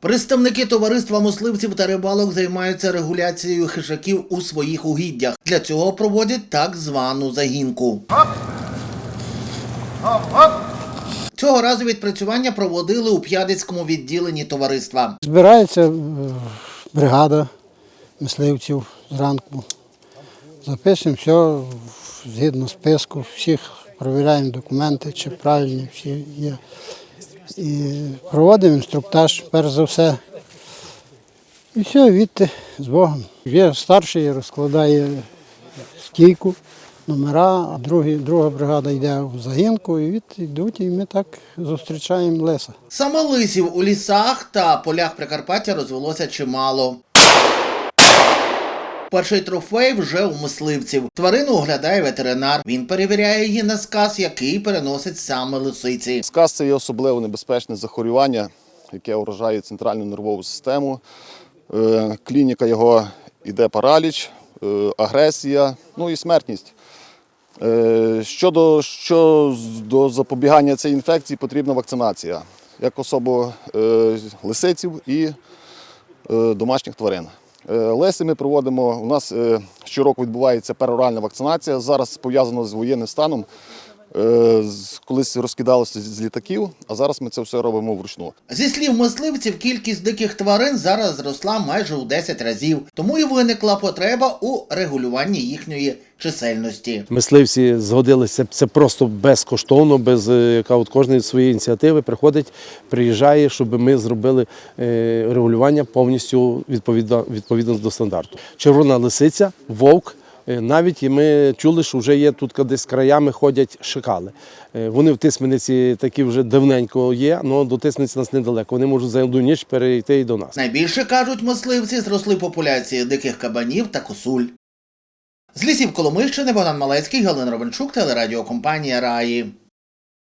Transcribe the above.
Представники товариства мисливців та рибалок займаються регуляцією хижаків у своїх угіддях. Для цього проводять так звану загінку. Цього разу відпрацювання проводили у П'ядицькому відділенні товариства. Збирається е, бригада мисливців зранку. Записуємо все згідно списку, всіх перевіряємо документи, чи правильні всі є. І проводимо інструктаж, перш за все. І все, відти з Богом. Є старший, розкладає стійку, номера, а другий, друга бригада йде в загінку, і від йдуть, і ми так зустрічаємо леса. Саме лисів у лісах та полях Прикарпаття розвелося чимало. Перший трофей вже у мисливців. Тварину оглядає ветеринар. Він перевіряє її на сказ, який переносить саме лисиці. Сказ це є особливо небезпечне захворювання, яке вражає центральну нервову систему. Е, Клініка його йде параліч, е, агресія, ну і смертність. Е, Щодо, що до запобігання цієї інфекції потрібна вакцинація, як особо лисиців і домашніх тварин. Е, Леси ми проводимо. У нас е, щороку відбувається пероральна вакцинація. Зараз пов'язано з воєнним станом. Е, Колись розкидалося з літаків, а зараз ми це все робимо вручну. Зі слів мисливців, кількість диких тварин зараз зросла майже у 10 разів, тому і виникла потреба у регулюванні їхньої чисельності. Мисливці згодилися це просто безкоштовно, без е, яка от кожної своєї ініціативи приходить, приїжджає, щоб ми зробили е, регулювання повністю відповідно, відповідно до стандарту. Червона лисиця, вовк. Е, Навіть і ми чули, що вже є тут десь краями ходять шикали. Е, Вони в Тисмениці такі вже давненько є, але до Тисмениці нас недалеко. Вони можуть за одну ніч перейти і до нас. Найбільше кажуть мисливці, зросли популяції диких кабанів та косуль. З лісів Коломийщини Богдан Малецький, Галина Ровенчук, телерадіокомпанія Раї.